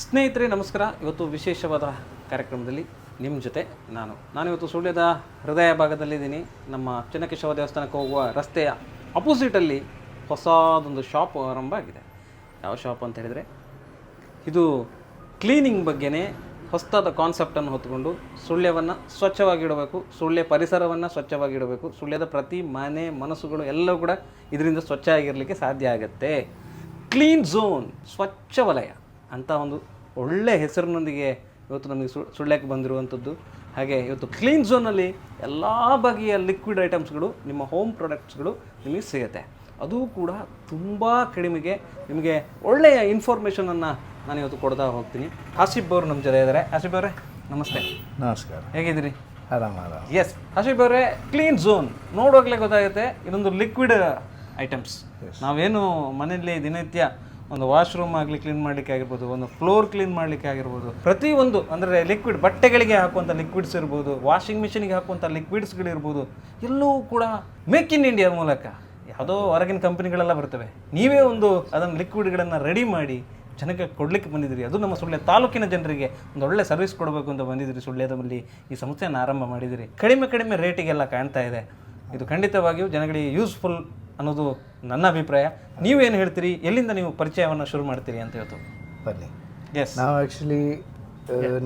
ಸ್ನೇಹಿತರೆ, ನಮಸ್ಕಾರ. ಇವತ್ತು ವಿಶೇಷವಾದ ಕಾರ್ಯಕ್ರಮದಲ್ಲಿ ನಿಮ್ಮ ಜೊತೆ ನಾನು. ನಾನಿವತ್ತು ಸುಳ್ಯದ ಹೃದಯ ಭಾಗದಲ್ಲಿದ್ದೀನಿ. ನಮ್ಮ ಚೆನ್ನಕೇಶವ ದೇವಸ್ಥಾನಕ್ಕೆ ಹೋಗುವ ರಸ್ತೆಯ ಅಪೋಸಿಟಲ್ಲಿ ಹೊಸದೊಂದು ಶಾಪ್ ಆರಂಭ ಆಗಿದೆ. ಯಾವ ಶಾಪ್ ಅಂತ ಹೇಳಿದರೆ, ಇದು ಕ್ಲೀನಿಂಗ್ ಬಗ್ಗೆನೇ ಹೊಸದಾದ ಕಾನ್ಸೆಪ್ಟನ್ನು ಹೊತ್ತುಕೊಂಡು ಸುಳ್ಯವನ್ನು ಸ್ವಚ್ಛವಾಗಿಡಬೇಕು ಸುಳ್ಯ ಪರಿಸರವನ್ನು ಸ್ವಚ್ಛವಾಗಿಡಬೇಕು ಸುಳ್ಯದ ಪ್ರತಿ ಮನೆ, ಮನಸ್ಸುಗಳು ಎಲ್ಲವೂ ಕೂಡ ಇದರಿಂದ ಸ್ವಚ್ಛ ಆಗಿರಲಿಕ್ಕೆ ಸಾಧ್ಯ ಆಗುತ್ತೆ. ಕ್ಲೀನ್ ಝೋನ್, ಸ್ವಚ್ಛ ವಲಯ. ಅಂತ ಒಂದು ಒಳ್ಳೆಯ ಹೆಸರಿನೊಂದಿಗೆ ಇವತ್ತು ನಮಗೆ ಸು ಸುಳ್ಯಕ್ಕೆ ಬಂದಿರುವಂಥದ್ದು. ಹಾಗೆ ಇವತ್ತು ಕ್ಲೀನ್ ಝೋನಲ್ಲಿ ಎಲ್ಲ ಬಗೆಯ ಲಿಕ್ವಿಡ್ ಐಟಮ್ಸ್ಗಳು ನಿಮ್ಮ ಹೋಮ್ ಪ್ರಾಡಕ್ಟ್ಸ್ಗಳು ನಿಮಗೆ ಸಿಗುತ್ತೆ. ಅದು ಕೂಡ ತುಂಬ ಕಡಿಮೆಗೆ ನಿಮಗೆ ಒಳ್ಳೆಯ ಇನ್ಫಾರ್ಮೇಷನನ್ನು ನಾನು ಇವತ್ತು ಕೊಡ್ತಾ ಹೋಗ್ತೀನಿ. ಆಸಿಫ್ ಅವರು ನಮ್ಮ ಜೊತೆ ಇದ್ದಾರೆ. ಆಸಿಫ್ ಅವರೇ ನಮಸ್ತೆ. ನಮಸ್ಕಾರ. ಹೇಗಿದ್ದೀರಿ? ಆರಾಮ ಆರಾಮ. ಎಸ್ ಆಸಿಫ್ ಅವರೇ ಕ್ಲೀನ್ ಝೋನ್ ನೋಡೋಗ್ಲೇ ಗೊತ್ತಾಗುತ್ತೆ ಇದೊಂದು ಲಿಕ್ವಿಡ್ ಐಟಮ್ಸ್ ನಾವೇನು ಮನೆಯಲ್ಲಿ ದಿನನಿತ್ಯ ಒಂದು ವಾಶ್ರೂಮ್ ಆಗಲಿ ಕ್ಲೀನ್ ಮಾಡಲಿಕ್ಕೆ ಆಗಿರ್ಬೋದು, ಒಂದು ಫ್ಲೋರ್ ಕ್ಲೀನ್ ಮಾಡಲಿಕ್ಕೆ ಆಗಿರ್ಬೋದು ಪ್ರತಿಯೊಂದು ಅಂದರೆ ಲಿಕ್ವಿಡ್ ಬಟ್ಟೆಗಳಿಗೆ ಹಾಕುವಂಥ ಲಿಕ್ವಿಡ್ಸ್ ಇರ್ಬೋದು ವಾಷಿಂಗ್ ಮಿಷಿನಿಗೆ ಹಾಕುವಂಥ ಲಿಕ್ವಿಡ್ಸ್ಗಳಿರ್ಬೋದು ಎಲ್ಲವೂ ಕೂಡ ಮೇಕ್ ಇನ್ ಇಂಡಿಯಾ ಮೂಲಕ ಯಾವುದೋ ಹೊರಗಿನ ಕಂಪನಿಗಳೆಲ್ಲ ಬರ್ತವೆ. ನೀವೇ ಒಂದು ಅದನ್ನು ಲಿಕ್ವಿಡ್ಗಳನ್ನು ರೆಡಿ ಮಾಡಿ ಜನಕ್ಕೆ ಕೊಡಲಿಕ್ಕೆ ಬಂದಿದ್ದೀರಿ. ಅದು ನಮ್ಮ ಸುಳ್ಳೆ ತಾಲೂಕಿನ ಜನರಿಗೆ ಒಂದು ಒಳ್ಳೆ ಸರ್ವಿಸ್ ಕೊಡಬೇಕು ಅಂತ ಬಂದಿದ್ದೀರಿ ಸುಳ್ಳ್ಯದಲ್ಲಿ ಈ ಸಂಸ್ಥೆಯನ್ನು ಆರಂಭ ಮಾಡಿದಿರಿ ಕಡಿಮೆ ಕಡಿಮೆ ರೇಟಿಗೆಲ್ಲ ಕಾಣ್ತಾ ಇದೆ. ಇದು ಖಂಡಿತವಾಗಿಯೂ ಜನಗಳಿಗೆ ಯೂಸ್ಫುಲ್ ಅನ್ನೋದು ನನ್ನ ಅಭಿಪ್ರಾಯ. ನೀವೇನು ಹೇಳ್ತೀರಿ? ಎಲ್ಲಿಂದ ನೀವು ಪರಿಚಯವನ್ನು ಶುರು ಮಾಡ್ತೀರಿ ಅಂತ ಹೇಳ್ತು? ಬನ್ನಿ. ಎಸ್ ನಾವು ಆ್ಯಕ್ಚುಲಿ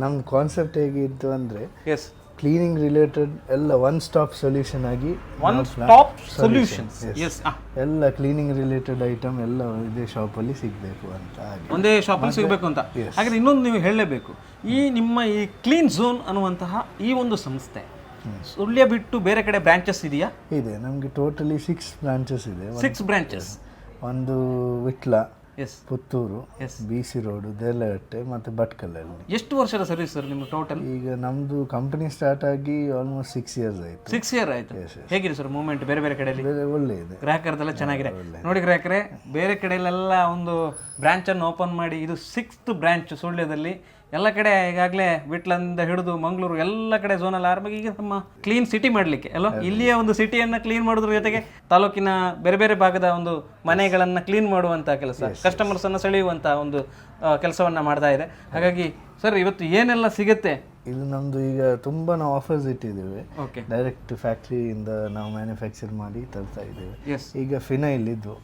ನಮ್ಮ ಕಾನ್ಸೆಪ್ಟ್ ಹೇಗಿತ್ತು ಅಂದರೆ ಎಸ್ ಕ್ಲೀನಿಂಗ್ ರಿಲೇಟೆಡ್ ಎಲ್ಲ ಒನ್ ಸ್ಟಾಪ್ ಸೊಲ್ಯೂಷನ್ ಆಗಿ ಒನ್ ಸ್ಟಾಪ್ ಸೊಲ್ಯೂಷನ್ ಎಲ್ಲ ಕ್ಲೀನಿಂಗ್ ರಿಲೇಟೆಡ್ ಐಟಮ್ ಎಲ್ಲ ಇದೇ ಶಾಪಲ್ಲಿ ಸಿಗಬೇಕು ಅಂತ ಒಂದೇ ಒಂದೇ ಶಾಪಲ್ಲಿ ಸಿಗಬೇಕು ಅಂತ. ಹಾಗಾದ್ರೆ ಇನ್ನೊಂದು ನೀವು ಹೇಳಲೇಬೇಕು. ಈ ನಿಮ್ಮ ಈ ಕ್ಲೀನ್ ಝೋನ್ ಅನ್ನುವಂತಹ ಈ ಒಂದು ಸಂಸ್ಥೆ ಸುಳ್ಯ ಬಿಟ್ಟು ಬೇರೆ ಕಡೆ ಬ್ರಾಂಚಸ್ ಇದೆಯಾ? ಇದೆ ನಮಗೆ ಟೋಟಲಿ ಸಿಕ್ಸ್ ಬ್ರಾಂಚಸ್ ಇದೆ. ಸಿಕ್ಸ್ ಬ್ರಾಂಚಸ್ ಒಂದು Vitla yes Puttur yes B C road Delahatte ಮತ್ತು ಭಟ್ಕಲಲ್ಲಿ ಎಷ್ಟು ವರ್ಷದ ಸರ್ವಿಸ್ ಸರ್ ನಿಮ್ಮ ಟೋಟಲ್ ಈಗ ನಮ್ಮದು ಕಂಪನಿ ಸ್ಟಾರ್ಟ್ ಆಗಿ ಆಲ್ಮೋಸ್ಟ್ ಸಿಕ್ಸ್ ಇಯರ್ಸ್ ಆಯಿತು. ಸಿಕ್ಸ್ ಇಯರ್ ಆಯ್ತು. ಹೇಗಿದೆ ಸರ್ ಮೂಮೆಂಟ್ ಬೇರೆ ಬೇರೆ ಕಡೆಯಲ್ಲಿ? ಬೇರೆ ಒಳ್ಳೆ ಇದೆ. ಗ್ರಾಹಕರದೆಲ್ಲ ಚೆನ್ನಾಗಿದೆ. ನೋಡಿ ಗ್ರಾಹಕರೇ ಬೇರೆ ಕಡೆಯಲ್ಲೆಲ್ಲ ಒಂದು ಬ್ರಾಂಚನ್ನು ಓಪನ್ ಮಾಡಿ ಇದು ಸಿಕ್ಸ್ತ್ ಬ್ರಾಂಚ್ ಸುಳ್ಯದಲ್ಲಿ ಎಲ್ಲ ಕಡೆ ಈಗಾಗಲೇ ವಿಟ್ಲಂದ ಹಿಡಿದು ಮಂಗಳೂರು ಎಲ್ಲ ಕಡೆ ಝೋನಲ್ಲಿ ಆರಂಭ ಈಗ ನಮ್ಮ ಕ್ಲೀನ್ ಸಿಟಿ ಮಾಡಲಿಕ್ಕೆ ಅಲ್ವಾ? ಇಲ್ಲಿಯ ಒಂದು ಸಿಟಿಯನ್ನು ಕ್ಲೀನ್ ಮಾಡೋದ್ರ ಜೊತೆಗೆ ತಾಲೂಕಿನ ಬೇರೆ ಬೇರೆ ಭಾಗದ ಒಂದು ಮನೆಗಳನ್ನು ಕ್ಲೀನ್ ಮಾಡುವಂಥ ಕೆಲಸ ಕಸ್ಟಮರ್ಸನ್ನು ಸೆಳೆಯುವಂಥ ಒಂದು ಕೆಲಸವನ್ನ ಮಾಡ್ತಾ ಇದೆ. ಹಾಗಾಗಿ ಸರ್ ಇವತ್ತು ಏನೆಲ್ಲ ಸಿಗುತ್ತೆ? ಇದು ನಮ್ದು ಈಗ ತುಂಬಾ ನಾವು ಆಫರ್ಸ್ ಇಟ್ಟಿದ್ದೇವೆ ಡೈರೆಕ್ಟ್ ಫ್ಯಾಕ್ಟ್ರಿಯಿಂದ ನಾವು ಮ್ಯಾನುಫ್ಯಾಕ್ಚರ್ ಮಾಡಿ ತರ್ತಾ ಇದ್ದೇವೆ. ಈಗ ಫಿನೈಲ್ ಇದು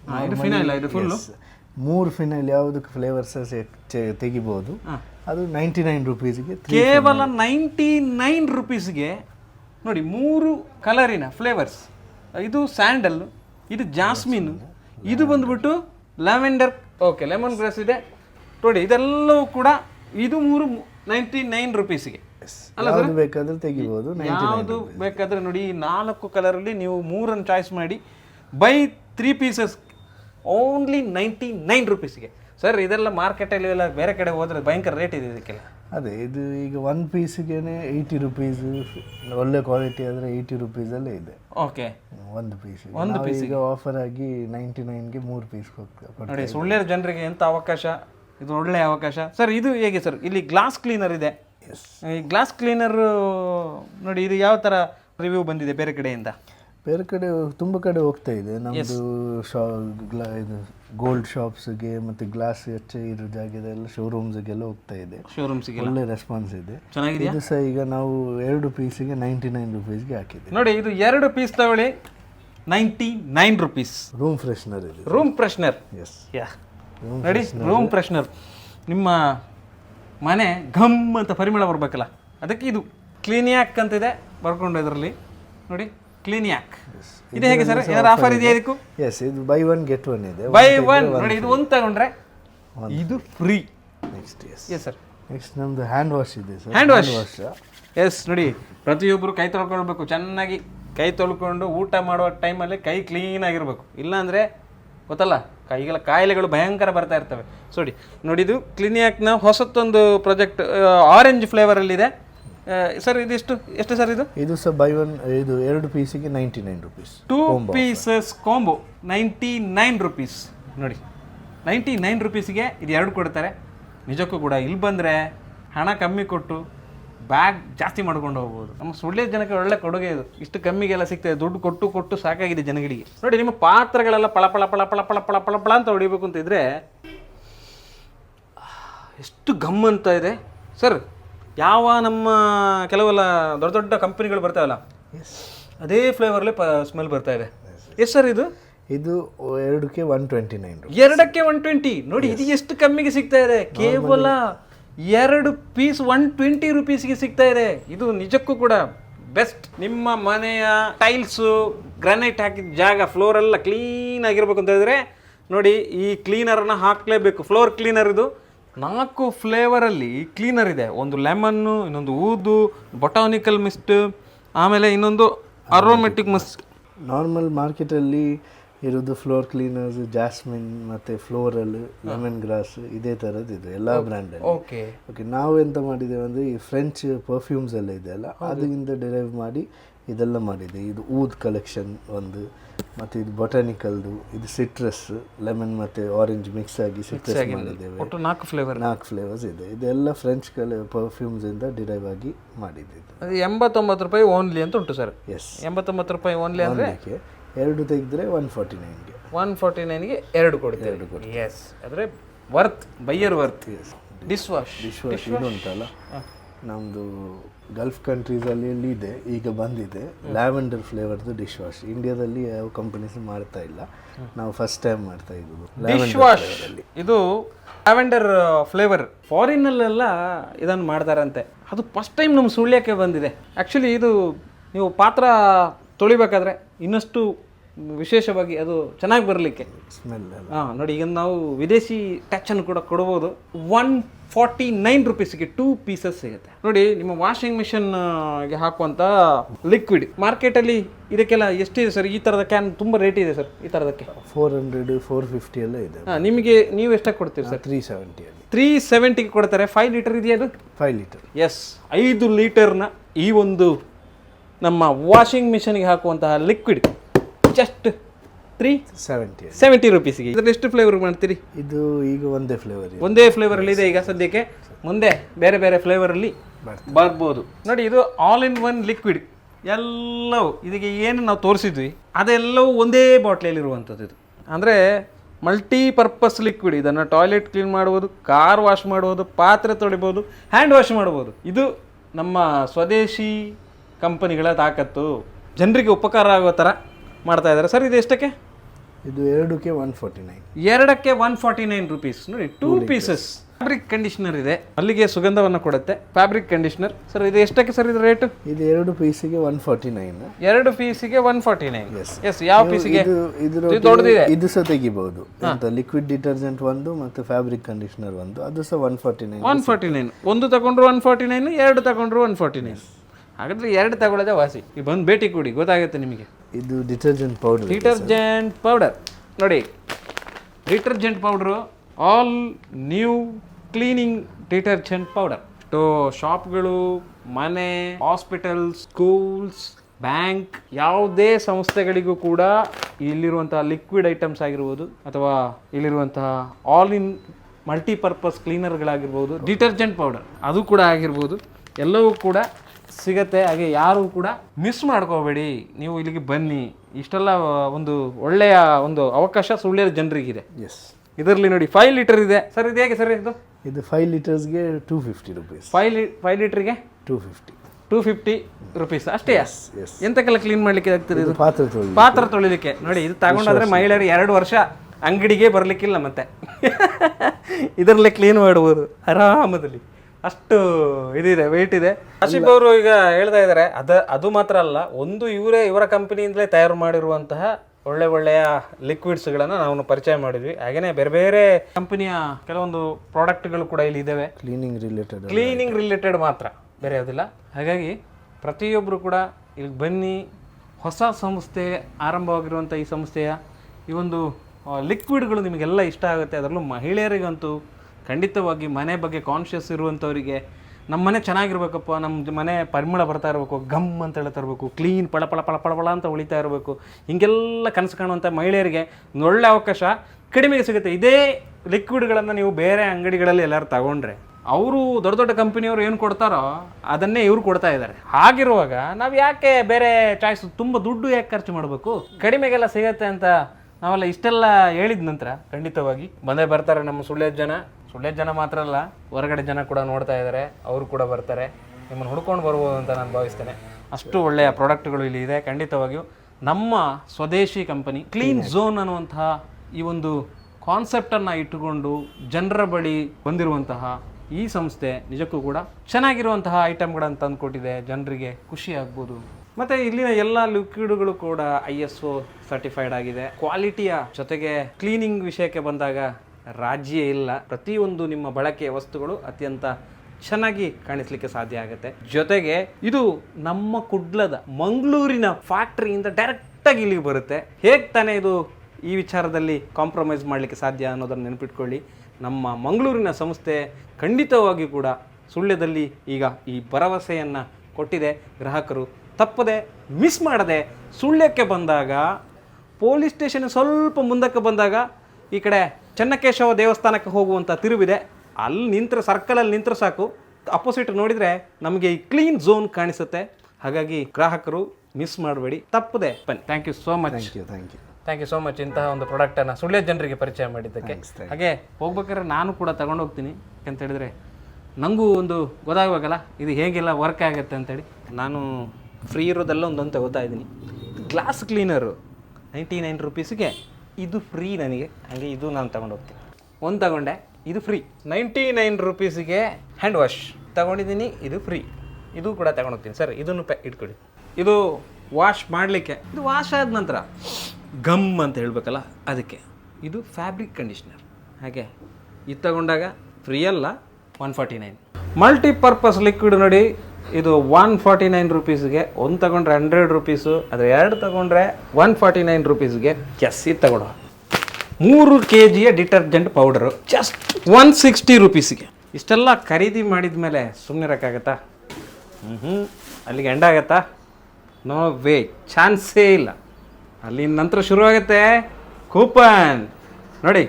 ಮೂರು ಫಿನೈಲ್ ಯಾವುದಕ್ಕೆ ಫ್ಲೇವರ್ಸ್ ತೆಗಿಬೋದು. ಅದು ನೈಂಟಿ ನೈನ್ ರುಪೀಸ್ಗೆ ಕೇವಲ ನೈಂಟಿ ನೈನ್ ರುಪೀಸ್ಗೆ ನೋಡಿ ಮೂರು ಕಲರಿನ ಫ್ಲೇವರ್ಸ್ ಇದು ಸ್ಯಾಂಡಲ್ ಇದು ಜಾಸ್ಮಿನ್ ಇದು ಬಂದ್ಬಿಟ್ಟು ಲ್ಯಾವೆಂಡರ್ ಓಕೆ ಲೆಮನ್ ಗ್ರಾಸ್ ಇದೆ. ನೋಡಿ ಇದೆಲ್ಲವೂ ಕೂಡ ಇದು ಮೂರು ನೈಂಟಿ ನೈನ್ ರುಪೀಸ್ಗೆ ಯಾವುದು ಬೇಕಾದ್ರೆ ತೆಗಿಬೋದು ಯಾವುದು ಬೇಕಾದ್ರೆ ನೋಡಿ ಈ ನಾಲ್ಕು ಕಲರಲ್ಲಿ ನೀವು ಮೂರನ್ನು ಚಾಯ್ಸ್ ಮಾಡಿ buy three pieces only ninety nine ರುಪೀಸ್ಗೆ sir ಇದೆಲ್ಲ ಮಾರ್ಕೆಟಲ್ಲಿ ಎಲ್ಲ ಬೇರೆ ಕಡೆ ಹೋದ್ರೆ ಭಯಂಕರ ರೇಟ್ ಇದೆ ಇದಕ್ಕೆಲ್ಲ. ಅದೇ ಇದು ಈಗ ಒನ್ ಪೀಸ್ಗೆ ಏಯ್ಟಿ ರುಪೀಸ್ ಒಳ್ಳೆ ಕ್ವಾಲಿಟಿ ಆದರೆ ಏಯ್ಟಿ ರುಪೀಸಲ್ಲೇ ಇದೆ. ಓಕೆ ಒಂದು ಪೀಸ್ ಈಗ ಆಫರ್ ಆಗಿ ನೈಂಟಿ ನೈನ್ಗೆ ಮೂರು ಪೀಸ್ ನೋಡಿ ಸುಳ್ಳ್ಯರ ಜನರಿಗೆ ಎಂಥ ಅವಕಾಶ? ಇದು ಒಳ್ಳೆಯ ಅವಕಾಶ. ಸರ್ ಇದು ಹೇಗೆ ಸರ್ ಇಲ್ಲಿ ಗ್ಲಾಸ್ ಕ್ಲೀನರ್ ಇದೆ. ಈ ಗ್ಲಾಸ್ ಕ್ಲೀನರು ನೋಡಿ ಇದು ಯಾವ ಥರ ರಿವ್ಯೂ ಬಂದಿದೆ ಬೇರೆ ಕಡೆಯಿಂದ? ಬೇರೆ ಕಡೆ ತುಂಬ ಕಡೆ ಹೋಗ್ತಾ ಇದೆ. ನಮ್ಮದು ಶಾ ಗ್ಲಾ ಇದು ಗೋಲ್ಡ್ ಶಾಪ್ಸ್ಗೆ ಮತ್ತು ಗ್ಲಾಸ್ ಹೆಚ್ಚು ಇರೋ ಜಾಗದೆಲ್ಲ ಶೋರೂಮ್ಸ್ಗೆಲ್ಲ ಹೋಗ್ತಾ ಇದೆ. ಶೋರೂಮ್ಸ್ಗೆ ಒಳ್ಳೆ ರೆಸ್ಪಾನ್ಸ್ ಇದೆ. ಚೆನ್ನಾಗಿದೆ ಇದು ಸಹ ಈಗ ನಾವು ಎರಡು ಪೀಸಿಗೆ ನೈಂಟಿ ನೈನ್ ರುಪೀಸ್ಗೆ ಹಾಕಿದೆ ನೋಡಿ ಇದು ಎರಡು ಪೀಸ್ ತಗೊಳ್ಳಿ. Ninety nine rupees room freshener ಇದೆ. Room freshener yes yeah. ನೋಡಿ ರೂಮ್ ಫ್ರೆಶ್ನರ್ ನಿಮ್ಮ ಮನೆ ಘಮ್ ಅಂತ ಪರಿಮಳ ಬರಬೇಕಲ್ಲ. ಅದಕ್ಕೆ ಇದು ಕ್ಲೀನಿಯಾಕ್ ಅಂತಿದೆ. ಬರ್ಕೊಂಡು ಇದರಲ್ಲಿ. ನೋಡಿ. ಕ್ಲೀನಿಯಾಕ್ ಇದು ಹೇಗೆ ಸರ್? ಏನಾದ್ರು ಆಫರ್ ಇದೆಯಾ ಇದಕ್ಕೂ? ಎಸ್ ಇದು ಬೈ ಒನ್ ಗೆಟ್ ಒನ್ ಇದೆ. ಬೈ ಒನ್ ನೋಡಿ ಇದು ಒಂದು ತಗೊಂಡ್ರೆ ಇದು free next yes yes sir next ನಮ್ದು ಹ್ಯಾಂಡ್ ವಾಶ್ ಇದೆ sir hand wash wash yes ನೋಡಿ ಪ್ರತಿಯೊಬ್ಬರು ಕೈ ತೊಳ್ಕೊಳ್ಬೇಕು ಚೆನ್ನಾಗಿ ಕೈ ತೊಳ್ಕೊಂಡು ಊಟ ಮಾಡುವ ಟೈಮಲ್ಲಿ ಕೈ ಕ್ಲೀನ್ ಆಗಿರಬೇಕು. ಇಲ್ಲಾಂದರೆ ಗೊತ್ತಲ್ಲ ಕೈಗೆಲ್ಲ ಕಾಯಿಲೆಗಳು ಭಯಂಕರ ಬರ್ತಾ ಇರ್ತವೆ. ಸೋಡಿ ನೋಡಿ ಇದು ಕ್ಲಿನಿಯಾಕ್ನ ಹೊಸತ್ತೊಂದು ಪ್ರಾಜೆಕ್ಟ್ ಆರೆಂಜ್ ಫ್ಲೇವರಲ್ಲಿದೆ ಸರ್ ಇದಿಷ್ಟು ಎಷ್ಟು? ಸರ್ ಇದು? ಇದು ಸರ್ ಬೈ ಒನ್ ಇದು ಎರಡು ಪೀಸಿಗೆ ninety nine rupees two pieces combo ninety nine rupees ನೋಡಿ ನೈಂಟಿ ನೈನ್ ರುಪೀಸಿಗೆ ಇದು ಎರಡು ಕೊಡ್ತಾರೆ. ನಿಜಕ್ಕೂ ಕೂಡ ಇಲ್ಲಿ ಬಂದರೆ ಹಣ ಕಮ್ಮಿ ಕೊಟ್ಟು ಬ್ಯಾಗ್ ಜಾಸ್ತಿ ಮಾಡ್ಕೊಂಡು ಹೋಗ್ಬೋದು. ನಮ್ಮ ಸುಳ್ಳಿದ ಜನಕ್ಕೆ ಒಳ್ಳೆ ಕೊಡುಗೆ ಇದು. ಇಷ್ಟು ಕಮ್ಮಿಗೆಲ್ಲ ಸಿಗ್ತದೆ. ದುಡ್ಡು ಕೊಟ್ಟು ಕೊಟ್ಟು ಸಾಕಾಗಿದೆ ಜನಗಳಿಗೆ. ನೋಡಿ ನಿಮ್ಮ ಪಾತ್ರಗಳೆಲ್ಲ ಪಳ ಪಳ ಪಳ ಪಳ ಪಳ ಪಳ ಪಳ ಪಳ ಅಂತ ಹೊಡಿಬೇಕು ಅಂತ ಇದ್ರೆ ಎಷ್ಟು ಗಮ್ ಅಂತ ಇದೆ. ಸರ್ ಯಾವ ನಮ್ಮ ಕೆಲವೆಲ್ಲ ದೊಡ್ಡ ದೊಡ್ಡ ಕಂಪನಿಗಳು ಬರ್ತಾವಲ್ಲ? ಅದೇ ಫ್ಲೇವರ್ಲೆ ಪ ಸ್ಮೆಲ್ ಬರ್ತಾ ಇದೆ. ಎಸ್ ಸರ್ ಇದು? ಇದು ಎರಡಕ್ಕೆ ಒನ್ ಟ್ವೆಂಟಿ ನೈನ್ ಎರಡಕ್ಕೆ ಒನ್ ಟ್ವೆಂಟಿ ನೋಡಿ ಇದು ಎಷ್ಟು ಕಮ್ಮಿಗೆ ಸಿಗ್ತಾ ಇದೆ. ಕೇವಲ ಎರಡು ಪೀಸ್ ಒನ್ ಟ್ವೆಂಟಿ ರುಪೀಸ್ಗೆ ಸಿಗ್ತಾ ಇದೆ. ಇದು ನಿಜಕ್ಕೂ ಕೂಡ ಬೆಸ್ಟ್ ನಿಮ್ಮ ಮನೆಯ ಟೈಲ್ಸು ಗ್ರಾನೈಟ್ ಹಾಕಿದ ಜಾಗ ಫ್ಲೋರ್ ಎಲ್ಲ ಕ್ಲೀನ್ ಆಗಿರ್ಬೇಕು ಅಂತ ಹೇಳಿದ್ರೆ ನೋಡಿ ಈ ಕ್ಲೀನರನ್ನ ಹಾಕಲೇಬೇಕು. ಫ್ಲೋರ್ ಕ್ಲೀನರ್ ಇದು. ನಾಲ್ಕು ಫ್ಲೇವರಲ್ಲಿ ಕ್ಲೀನರ್ ಇದೆ. ಒಂದು ಲೆಮನ್ನು ಇನ್ನೊಂದು ಊದು ಬೊಟಾನಿಕಲ್ ಮಿಸ್ಟ್ ಆಮೇಲೆ ಇನ್ನೊಂದು ಅರೋಮೆಟಿಕ್ ಮಿಸ್ಟ್ ನಾರ್ಮಲ್ ಮಾರ್ಕೆಟಲ್ಲಿ ಇರೋದು ಫ್ಲೋರ್ ಕ್ಲೀನರ್ಸ್ ಜಾಸ್ಮಿನ್ ಮತ್ತು ಫ್ಲೋರಲ್ ಲೆಮನ್ ಗ್ರಾಸ್ ಇದೇ ಥರದ್ದು ಇದೆ ಎಲ್ಲ ಬ್ರ್ಯಾಂಡಲ್ಲಿ ಓಕೆ ಓಕೆ ನಾವು ಎಂತ ಮಾಡಿದ್ದೇವೆ ಅಂದರೆ ಈ ಫ್ರೆಂಚ್ ಪರ್ಫ್ಯೂಮ್ಸ್ ಎಲ್ಲ ಇದೆಯಲ್ಲ ಅದರಿಂದ ಡಿರೈವ್ ಮಾಡಿ ಇದೆಲ್ಲ ಮಾಡಿದೆ ಇದು ಊದ್ ಕಲೆಕ್ಷನ್ ಒಂದು ಮತ್ತು ಇದು ಬೊಟಾನಿಕಲ್ದು ಇದು ಸಿಟ್ರಸ್ ಲೆಮನ್ ಮತ್ತು ಆರೆಂಜ್ ಮಿಕ್ಸ್ ಆಗಿ ಸಿಟ್ರಸ್ ಮಾಡಿದ್ದೇವೆ. ಒಟ್ಟು ನಾಲ್ಕು ಫ್ಲೇವರ್ ನಾಲ್ಕು ಫ್ಲೇವರ್ಸ್ ಇದೆ. ಇದೆಲ್ಲ ಫ್ರೆಂಚ್ ಕಲೆ ಪರ್ಫ್ಯೂಮ್ಸಿಂದ ಡಿರೈವ್ ಆಗಿ ಮಾಡಿದ್ದು ಎಂಬತ್ತೊಂಬತ್ತು ರೂಪಾಯಿ ಓನ್ಲಿ ಅಂತ ಉಂಟು ಸರ್ ಎಸ್ ಎಂಬತ್ತೊಂಬತ್ತು ರೂಪಾಯಿ ಓನ್ಲಿ ಅಂದರೆ ಎರಡು ತೆಗೆದ್ರೆ ಒನ್ ಫಾರ್ಟಿ ನೈನ್ಗೆ ಒನ್ ಫಾರ್ಟಿ ನೈನ್ಗೆ ಎರಡು ಕೊಡ್ತೀವಿ ಎಸ್ ಅಂದರೆ worth buyer worth dish wash dish wash ಇದು ಉಂಟಲ್ಲ ನಮ್ಮದು ಗಲ್ಫ್ ಕಂಟ್ರೀಸಲ್ಲಿ ಎಲ್ಲಿ ಇದೆ ಈಗ ಬಂದಿದೆ. ಲ್ಯಾವೆಂಡರ್ ಫ್ಲೇವರ್ದು ಡಿಶ್ ವಾಶ್ ಇಂಡಿಯಾದಲ್ಲಿ ಯಾವ ಕಂಪನೀಸ್ ಮಾಡ್ತಾ ಇಲ್ಲ. ನಾವು ಫಸ್ಟ್ ಟೈಮ್ ಮಾಡ್ತಾ ಇದ್ದೀವಿ ಡಿಶ್ ವಾಶ್ ಇದು ಲ್ಯಾವೆಂಡರ್ ಫ್ಲೇವರ್ ಫಾರಿನ್ನಲ್ಲೆಲ್ಲ ಇದನ್ನು ಮಾಡ್ತಾರಂತೆ. ಅದು ಫಸ್ಟ್ ಟೈಮ್ ನಮ್ಮ ಸುಳ್ಯಕ್ಕೆ ಬಂದಿದೆ. ಆ್ಯಕ್ಚುಲಿ ಇದು ನೀವು ಪಾತ್ರ ತೊಳಿಬೇಕಾದ್ರೆ ಇನ್ನಷ್ಟು ವಿಶೇಷವಾಗಿ ಅದು ಚೆನ್ನಾಗಿ ಬರಲಿಕ್ಕೆ. ಸ್ಮೆಲ್ ಹಾಂ ನೋಡಿ ಈಗ ನಾವು ವಿದೇಶಿ ಟಚ್ ಅನ್ನು ಕೂಡ ಕೊಡ್ಬೋದು. ಒನ್ ಫಾರ್ಟಿ ನೈನ್ ರುಪೀಸ್ಗೆ ಟೂ ಪೀಸಸ್ ಸಿಗುತ್ತೆ. ನೋಡಿ ನಿಮ್ಮ ವಾಷಿಂಗ್ ಮಿಷನ್ಗೆ ಹಾಕುವಂಥ ಲಿಕ್ವಿಡ್ ಮಾರ್ಕೆಟಲ್ಲಿ ಇದಕ್ಕೆಲ್ಲ ಎಷ್ಟಿದೆ ಸರ್? ಈ ಥರದ ಕ್ಯಾನ್ ತುಂಬ ರೇಟ್ ಇದೆ ಸರ್ ಈ ಥರದಕ್ಕೆ ಫೋರ್ ಹಂಡ್ರೆಡ್ ಫೋರ್ ಫಿಫ್ಟಿ ಎಲ್ಲ ಇದೆ. ಹಾಂ ನಿಮಗೆ ನೀವು ಎಷ್ಟಕ್ಕೆ ಕೊಡ್ತೀರಿ ಸರ್? ತ್ರೀ ಸೆವೆಂಟಿಯಲ್ಲಿ ತ್ರೀ ಸೆವೆಂಟಿಗೆ ಕೊಡ್ತಾರೆ. ಫೈವ್ ಲೀಟರ್ ಇದೆಯಾ ಅದು? ಫೈವ್ ಲೀಟರ್ ಎಸ್ ಐದು ಲೀಟರ್ನ ಈ ಒಂದು ನಮ್ಮ ವಾಷಿಂಗ್ ಮಿಷನ್ಗೆ ಹಾಕುವಂತಹ liquid just three seventy seventy ರುಪೀಸ್ಗೆ ಇದ್ರಲ್ಲಿ ಎಷ್ಟು ಫ್ಲೇವರ್ ಮಾಡ್ತೀರಿ? ಇದು ಈಗ ಒಂದೇ ಫ್ಲೇವರ್ ಇದೆ. ಒಂದೇ ಫ್ಲೇವರಲ್ಲಿ ಇದೆ ಈಗ ಸದ್ಯಕ್ಕೆ. ಮುಂದೆ ಬೇರೆ ಬೇರೆ ಫ್ಲೇವರಲ್ಲಿ ಬರ್ಬೋದು. ನೋಡಿ ಇದು ಆಲ್ ಇನ್ ಒನ್ ಲಿಕ್ವಿಡ್ ಎಲ್ಲವೂ ಇದಕ್ಕೆ ಏನು ನಾವು ತೋರಿಸಿದ್ವಿ ಅದೆಲ್ಲವೂ ಒಂದೇ ಬಾಟ್ಲಿಯಲ್ಲಿ ಇರುವಂಥದ್ದು ಇದು. ಅಂದರೆ ಮಲ್ಟಿಪರ್ಪಸ್ ಲಿಕ್ವಿಡ್ ಇದನ್ನು ಟಾಯ್ಲೆಟ್ ಕ್ಲೀನ್ ಮಾಡ್ಬೋದು ಕಾರ್ ವಾಶ್ ಮಾಡ್ಬೋದು ಪಾತ್ರೆ ತೊಳಿಬೋದು ಹ್ಯಾಂಡ್ ವಾಶ್ ಮಾಡ್ಬೋದು. ಇದು ನಮ್ಮ ಸ್ವದೇಶಿ ಕಂಪನಿಗಳ ತಾಕತ್ತು. ಜನರಿಗೆ ಉಪಕಾರ ಆಗೋ ಥರ ಮಾಡ್ತಾ ಇದ್ದಾರೆ. ಸರ್ ಇದು ಎಷ್ಟಕ್ಕೆ? ಇದು ಎರಡಕ್ಕೆ ಒನ್ ಫಾರ್ಟಿ ನೈನ್ ಎರಡಕ್ಕೆ ಒನ್ ಫಾರ್ಟಿ ನೈನ್ ರುಪೀಸ್ ನೋಡಿ ಟೂ ಪೀಸಸ್ ಫ್ಯಾಬ್ರಿಕ್ ಕಂಡೀಷನರ್ ಇದೆ. ಅಲ್ಲಿಗೆ ಸುಗಂಧವನ್ನು ಕೊಡುತ್ತೆ. ಫ್ಯಾಬ್ರಿಕ್ ಕಂಡೀಷನರ್ ಸರ್ ಇದು ಎಷ್ಟಕ್ಕೆ ಸರ್ ಇದು ರೇಟ್ ಇದು ಎರಡು ಪೀಸಿಗೆ ಒನ್ ಫಾರ್ಟಿ ನೈನ್ ಎರಡು ಪೀಸಿಗೆ ಒನ್ ಫಾರ್ಟಿ ನೈನ್ ಎಸ್ ಯಾವ ಪೀಸಿಗೆ ದೊಡ್ಡದಿದೆ. ಇದು ಸಹ ತೆಗಿಬಹುದು. ಅಂತ ಲಿಕ್ವಿಡ್ ಡಿಟರ್ಜೆಂಟ್ ಒಂದು ಮತ್ತು ಫ್ಯಾಬ್ರಿಕ್ ಕಂಡೀಷನರ್ ಒಂದು. ಅದು ಸಹ one forty nine one forty nine ಒಂದು ತಗೊಂಡ್ರು ಒನ್ ಫಾರ್ಟಿ ನೈನ್ ಎರಡು ತಗೊಂಡ್ರು ಒನ್ ಫಾರ್ಟಿ ನೈನ್ ಹಾಗಾದ್ರೆ ಎರಡು ತಗೊಳ್ಳೋದೇ ವಾಸಿ. ಈಗ ಬಂದು ಭೇಟಿ ಕೊಡಿ ಗೊತ್ತಾಗುತ್ತೆ ನಿಮಗೆ. ಇದು ಡಿಟರ್ಜೆಂಟ್ ಪೌಡರ್ ಡಿಟರ್ಜೆಂಟ್ ಪೌಡರ್ ನೋಡಿ detergent powder all new cleaning detergent powder to ಶಾಪ್ಗಳು ಮನೆ ಹಾಸ್ಪಿಟಲ್ಸ್ ಸ್ಕೂಲ್ಸ್ ಬ್ಯಾಂಕ್ ಯಾವುದೇ ಸಂಸ್ಥೆಗಳಿಗೂ ಕೂಡ ಇಲ್ಲಿರುವಂತಹ ಲಿಕ್ವಿಡ್ ಐಟಮ್ಸ್ ಆಗಿರ್ಬೋದು ಅಥವಾ ಇಲ್ಲಿರುವಂತಹ ಆಲ್ ಇನ್ ಮಲ್ಟಿಪರ್ಪಸ್ ಕ್ಲೀನರ್ಗಳಾಗಿರ್ಬೋದು ಡಿಟರ್ಜೆಂಟ್ ಪೌಡರ್ ಅದು ಕೂಡ ಆಗಿರ್ಬೋದು ಎಲ್ಲವೂ ಕೂಡ ಸಿಗತ್ತೆ ಹಾಗೆ ಯಾರು ಕೂಡ ಮಿಸ್ ಮಾಡ್ಕೋಬೇಡಿ. ನೀವು ಇಲ್ಲಿಗೆ ಬನ್ನಿ. ಇಷ್ಟೆಲ್ಲ ಒಂದು ಒಳ್ಳೆಯ ಒಂದು ಅವಕಾಶ ಸುಳ್ಳ್ಯದ ಜನರಿಗಿದೆ. ಎಸ್ ಇದರಲ್ಲಿ ನೋಡಿ ಫೈವ್ ಲೀಟರ್ ಇದೆ. ಸರ್ ಇದು ಹೇಗೆ ಸರ್ ಇದು? ಇದು ಫೈವ್ ಲೀಟರ್ಸ್ಗೆ ಟೂ ಫಿಫ್ಟಿ ರುಪೀಸ್ ಫೈವ್ ಲೀ ಫೈವ್ ಲೀಟ್ರಿಗೆ two fifty two fifty rupees ಅಷ್ಟೇ? ಎಸ್ ಎಂತಕ್ಕೆಲ್ಲ ಕ್ಲೀನ್ ಮಾಡ್ಲಿಕ್ಕೆ ಆಗ್ತದೆ ಇದು ಪಾತ್ರೆ ತೊಳಿ ಪಾತ್ರ ತೊಳಿಲಿಕ್ಕೆ. ನೋಡಿ ಇದು ತಗೊಂಡಾದ್ರೆ ಮಹಿಳೆಯರು ಎರಡು ವರ್ಷ ಅಂಗಡಿಗೆ ಬರಲಿಕ್ಕಿಲ್ಲ ಮತ್ತೆ. ಇದರಲ್ಲೇ ಕ್ಲೀನ್ ಮಾಡ್ಬೋದು. ಆರಾಮದಲ್ಲಿ. ಅಷ್ಟು ಇದಿದೆ ವೆಯ್ಟ್ ಇದೆ. ಆಸಿಫ್ ಅವರು ಈಗ ಹೇಳ್ತಾ ಇದ್ದಾರೆ ಅದ ಅದು ಮಾತ್ರ ಅಲ್ಲ ಒಂದು ಇವರೇ ಇವರ ಕಂಪನಿಯಿಂದಲೇ ತಯಾರು ಮಾಡಿರುವಂತಹ ಒಳ್ಳೆ ಒಳ್ಳೆಯ ಲಿಕ್ವಿಡ್ಸ್ಗಳನ್ನು ನಾವು ಪರಿಚಯ ಮಾಡಿದ್ವಿ. ಹಾಗೇನೆ ಬೇರೆ ಬೇರೆ ಕಂಪನಿಯ ಕೆಲವೊಂದು ಪ್ರಾಡಕ್ಟ್ಗಳು ಕೂಡ ಇಲ್ಲಿ ಇದ್ದಾವೆ ಕ್ಲೀನಿಂಗ್ ರಿಲೇಟೆಡ್ ಕ್ಲೀನಿಂಗ್ ರಿಲೇಟೆಡ್ ಮಾತ್ರ ಬೇರೆ ಯಾವುದಿಲ್ಲ ಹಾಗಾಗಿ ಪ್ರತಿಯೊಬ್ಬರು ಕೂಡ ಇಲ್ಲಿ ಬನ್ನಿ ಹೊಸ ಸಂಸ್ಥೆ ಆರಂಭವಾಗಿರುವಂಥ ಈ ಸಂಸ್ಥೆಯ ಈ ಒಂದು ಲಿಕ್ವಿಡ್ಗಳು ನಿಮಗೆಲ್ಲ ಇಷ್ಟ ಆಗುತ್ತೆ. ಅದರಲ್ಲೂ ಮಹಿಳೆಯರಿಗಂತೂ ಖಂಡಿತವಾಗಿ ಮನೆ ಬಗ್ಗೆ ಕಾನ್ಷಿಯಸ್ ಇರುವಂಥವರಿಗೆ ನಮ್ಮ ಮನೆ ಚೆನ್ನಾಗಿರ್ಬೇಕಪ್ಪ ನಮ್ಮ ಮನೆ ಪರಿಮಳ ಬರ್ತಾ ಇರಬೇಕು ಗಮ್ ಅಂತ ಹೇಳ್ತಾ ಇರಬೇಕು ಕ್ಲೀನ್ ಪಳ ಪಳ ಪಳ ಪಳ ಪಳ ಅಂತ ಉಳಿತಾ ಇರಬೇಕು. ಹಿಂಗೆಲ್ಲ ಕನಸು ಕಾಣುವಂಥ ಮಹಿಳೆಯರಿಗೆ ಒಳ್ಳೆ ಅವಕಾಶ ಕಡಿಮೆಗೆ ಸಿಗುತ್ತೆ. ಇದೇ ಲಿಕ್ವಿಡ್ಗಳನ್ನು ನೀವು ಬೇರೆ ಅಂಗಡಿಗಳಲ್ಲಿ ಎಲ್ಲರೂ ತಗೊಂಡ್ರೆ, ಅವರು ದೊಡ್ಡ ದೊಡ್ಡ ಕಂಪನಿಯವರು ಏನು ಕೊಡ್ತಾರೋ ಅದನ್ನೇ ಇವರು ಕೊಡ್ತಾ ಇದ್ದಾರೆ. ಹಾಗಿರುವಾಗ ನಾವು ಯಾಕೆ ಬೇರೆ ಚಾಯ್ಸ್ ತುಂಬ ದುಡ್ಡು ಯಾಕೆ ಖರ್ಚು ಮಾಡಬೇಕು? ಕಡಿಮೆಗೆಲ್ಲ ಸಿಗತ್ತೆ ಅಂತ ನಾವೆಲ್ಲ ಇಷ್ಟೆಲ್ಲ ಹೇಳಿದ ನಂತರ ಖಂಡಿತವಾಗಿ ಬಂದೇ ಬರ್ತಾರೆ ನಮ್ಮ ಸುಳ್ಳೆ ಜನ ಸುಳ್ಯ ಜನ ಮಾತ್ರ ಅಲ್ಲ ಹೊರಗಡೆ ಜನ ಕೂಡ ನೋಡ್ತಾ ಇದ್ದಾರೆ ಅವರು ಕೂಡ ಬರ್ತಾರೆ. ನಿಮ್ಮನ್ನು ಹುಡ್ಕೊಂಡು ಬರ್ಬೋದು ಅಂತ ನಾನು ಭಾವಿಸ್ತೇನೆ. ಅಷ್ಟು ಒಳ್ಳೆಯ ಪ್ರಾಡಕ್ಟ್ಗಳು ಇಲ್ಲಿ ಇದೆ. ಖಂಡಿತವಾಗಿಯೂ ನಮ್ಮ ಸ್ವದೇಶಿ ಕಂಪನಿ ಕ್ಲೀನ್ ಝೋನ್ ಅನ್ನುವಂತಹ ಈ ಒಂದು ಕಾನ್ಸೆಪ್ಟನ್ನು ಇಟ್ಟುಕೊಂಡು ಜನರ ಬಳಿ ಬಂದಿರುವಂತಹ ಈ ಸಂಸ್ಥೆ ನಿಜಕ್ಕೂ ಕೂಡ ಚೆನ್ನಾಗಿರುವಂತಹ ಐಟಮ್ಗಳನ್ನು ತಂದುಕೊಟ್ಟಿದೆ. ಜನರಿಗೆ ಖುಷಿ ಆಗ್ಬೋದು. ಮತ್ತು ಇಲ್ಲಿನ ಎಲ್ಲ ಲಿಕ್ವಿಡ್ಗಳು ಕೂಡ ಐ ಎಸ್ ಒ ಸರ್ಟಿಫೈಡ್ ಆಗಿದೆ. ಕ್ವಾಲಿಟಿಯ ಜೊತೆಗೆ ಕ್ಲೀನಿಂಗ್ ವಿಷಯಕ್ಕೆ ಬಂದಾಗ ರಾಜ್ಯ ಇಲ್ಲ. ಪ್ರತಿಯೊಂದು ನಿಮ್ಮ ಬಳಕೆಯ ವಸ್ತುಗಳು ಅತ್ಯಂತ ಚೆನ್ನಾಗಿ ಕಾಣಿಸ್ಲಿಕ್ಕೆ ಸಾಧ್ಯ ಆಗುತ್ತೆ. ಜೊತೆಗೆ ಇದು ನಮ್ಮ ಕುಡ್ಲದ ಮಂಗಳೂರಿನ ಫ್ಯಾಕ್ಟ್ರಿಯಿಂದ ಡೈರೆಕ್ಟಾಗಿ ಇಲ್ಲಿಗೆ ಬರುತ್ತೆ. ಹೇಗೆ ತಾನೇ ಇದು ಈ ವಿಚಾರದಲ್ಲಿ ಕಾಂಪ್ರಮೈಸ್ ಮಾಡಲಿಕ್ಕೆ ಸಾಧ್ಯ ಅನ್ನೋದನ್ನು ನೆನಪಿಟ್ಕೊಳ್ಳಿ. ನಮ್ಮ ಮಂಗಳೂರಿನ ಸಂಸ್ಥೆ ಖಂಡಿತವಾಗಿ ಕೂಡ ಸುಳ್ಯದಲ್ಲಿ ಈಗ ಈ ಭರವಸೆಯನ್ನು ಕೊಟ್ಟಿದೆ. ಗ್ರಾಹಕರು ತಪ್ಪದೆ ಮಿಸ್ ಮಾಡದೆ ಸುಳ್ಯಕ್ಕೆ ಬಂದಾಗ ಪೊಲೀಸ್ ಸ್ಟೇಷನ್ ಸ್ವಲ್ಪ ಮುಂದಕ್ಕೆ ಬಂದಾಗ ಈ ಕಡೆ ಚೆನ್ನಕೇಶವ ದೇವಸ್ಥಾನಕ್ಕೆ ಹೋಗುವಂಥ ತಿರುವಿದೆ. ಅಲ್ಲಿ ನಿಂತರೆ ಸರ್ಕಲಲ್ಲಿ ನಿಂತರೆ ಸಾಕು. ಅಪೋಸಿಟ್ ನೋಡಿದರೆ ನಮಗೆ ಈ ಕ್ಲೀನ್ ಝೋನ್ ಕಾಣಿಸುತ್ತೆ. ಹಾಗಾಗಿ ಗ್ರಾಹಕರು ಮಿಸ್ ಮಾಡಬೇಡಿ. ತಪ್ಪದೆ ಬನ್ನಿ. Thank you so much thank you thank you thank you so much ಇಂತಹ ಒಂದು ಪ್ರಾಡಕ್ಟನ್ನು ಸುಳ್ಯ ಜನರಿಗೆ ಪರಿಚಯ ಮಾಡಿದ್ದಕ್ಕೆ. ಹಾಗೆ ಹೋಗ್ಬೇಕಾದ್ರೆ ನಾನು ಕೂಡ ತಗೊಂಡು ಹೋಗ್ತೀನಿ ಅಂತ ಹೇಳಿದ್ರೆ ನನಗೂ ಒಂದು ಗೊತ್ತಾಗಬೇಕಲ್ಲ ಇದು ಹೇಗೆಲ್ಲ ವರ್ಕ್ ಆಗುತ್ತೆ ಅಂತೇಳಿ. ನಾನು ಫ್ರೀ ಇರೋದೆಲ್ಲ ಒಂದೊಂದು ತಗೋತಾ ಇದ್ದೀನಿ. ಗ್ಲಾಸ್ ಕ್ಲೀನರು ನೈಂಟಿ ನೈನ್ ರುಪೀಸ್ಗೆ ಇದು ಫ್ರೀ ನನಗೆ. ಹಾಗೆ ಇದು ನಾನು ತಗೊಂಡು ಹೋಗ್ತೀನಿ. ಒಂದು ತಗೊಂಡೆ, ಇದು ಫ್ರೀ ನೈಂಟಿ ನೈನ್ ರುಪೀಸಿಗೆ ಹ್ಯಾಂಡ್ ವಾಶ್ ತಗೊಂಡಿದ್ದೀನಿ, ಇದು ಫ್ರೀ ಇದು ಕೂಡ ತಗೊಂಡು ಹೋಗ್ತೀನಿ. ಸರ್, ಇದನ್ನು ಪ್ಯಾ ಇಟ್ಕೊಳ್ಳಿ. ಇದು ವಾಶ್ ಮಾಡಲಿಕ್ಕೆ, ಇದು ವಾಶ್ ಆದ ನಂತರ ಗಮ್ ಅಂತ ಹೇಳಬೇಕಲ್ಲ, ಅದಕ್ಕೆ. ಇದು ಫ್ಯಾಬ್ರಿಕ್ ಕಂಡೀಷ್ನರ್ ಹಾಗೆ, ಇದು ತಗೊಂಡಾಗ ಫ್ರೀ ಅಲ್ಲ one forty nine multipurpose liquid ನೋಡಿ ಇದು ಒನ್ ಫಾರ್ಟಿ ನೈನ್ ರುಪೀಸ್ಗೆ ಒಂದು ತಗೊಂಡ್ರೆ ಹಂಡ್ರೆಡ್ ರುಪೀಸು ಅದು ಎರಡು ತಗೊಂಡ್ರೆ ಒನ್ ಫಾರ್ಟಿ ನೈನ್ ರುಪೀಸ್ಗೆ ಎಸ್ ಇದು ತಗೊಳ್ಳೋ ಮೂರು K ಜಿಯ detergent powder just one sixty ರುಪೀಸ್ಗೆ ಇಷ್ಟೆಲ್ಲ ಖರೀದಿ ಮಾಡಿದ ಮೇಲೆ ಸುಮ್ಮನಿರೋಕ್ಕಾಗತ್ತಾ ಹ್ಞೂ ಅಲ್ಲಿಗೆ ಎಂಡ್ ಆಗತ್ತಾ? ನೋ ವೇ ಚಾನ್ಸೇ ಇಲ್ಲ. ಅಲ್ಲಿ ನಂತರ ಶುರುವಾಗುತ್ತೆ ಕೂಪನ್ ನೋಡಿ,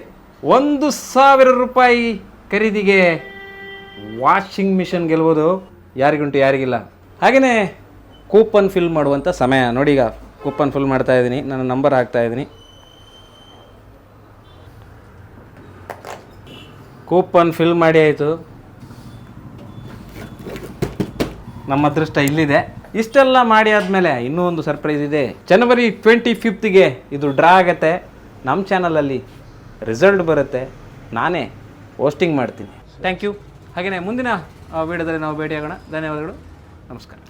ಒಂದು ಸಾವಿರ ರೂಪಾಯಿ ಖರೀದಿಗೆ ವಾಷಿಂಗ್ ಮಿಷನ್ ಗೆಲ್ಬೋದು. ಯಾರಿಗುಂಟು, ಯಾರಿಗಿಲ್ಲ. ಹಾಗೆಯೇ ಕೂಪನ್ ಫಿಲ್ ಮಾಡುವಂಥ ಸಮಯ. ನೋಡಿ ಈಗ ಕೂಪನ್ ಫಿಲ್ ಮಾಡ್ತಾ ಇದ್ದೀನಿ. ನನ್ನ ನಂಬರ್ ಹಾಕ್ತಾ ಇದ್ದೀನಿ. ಕೂಪನ್ ಫಿಲ್ ಮಾಡಿ ಆಯಿತು. ನಮ್ಮ ಅದೃಷ್ಟ ಇಲ್ಲಿದೆ. ಇಷ್ಟೆಲ್ಲ ಮಾಡಿ ಆದಮೇಲೆ ಇನ್ನೂ ಒಂದು ಸರ್ಪ್ರೈಸ್ ಇದೆ. ಜನವರಿ ಟ್ವೆಂಟಿ ಫಿಫ್ತ್ಗೆ ಇದು ಡ್ರಾ ಆಗತ್ತೆ. ನಮ್ಮ ಚಾನಲಲ್ಲಿ ರಿಸಲ್ಟ್ ಬರುತ್ತೆ. ನಾನೇ ಹೋಸ್ಟಿಂಗ್ ಮಾಡ್ತೀನಿ. ಥ್ಯಾಂಕ್ ಯು ಹಾಗೆಯೇ ಮುಂದಿನ ವಿಡಿಯೋದಲ್ಲಿ ನಾವು ಭೇಟಿಯಾಗೋಣ. ಧನ್ಯವಾದಗಳು. ನಮಸ್ಕಾರ.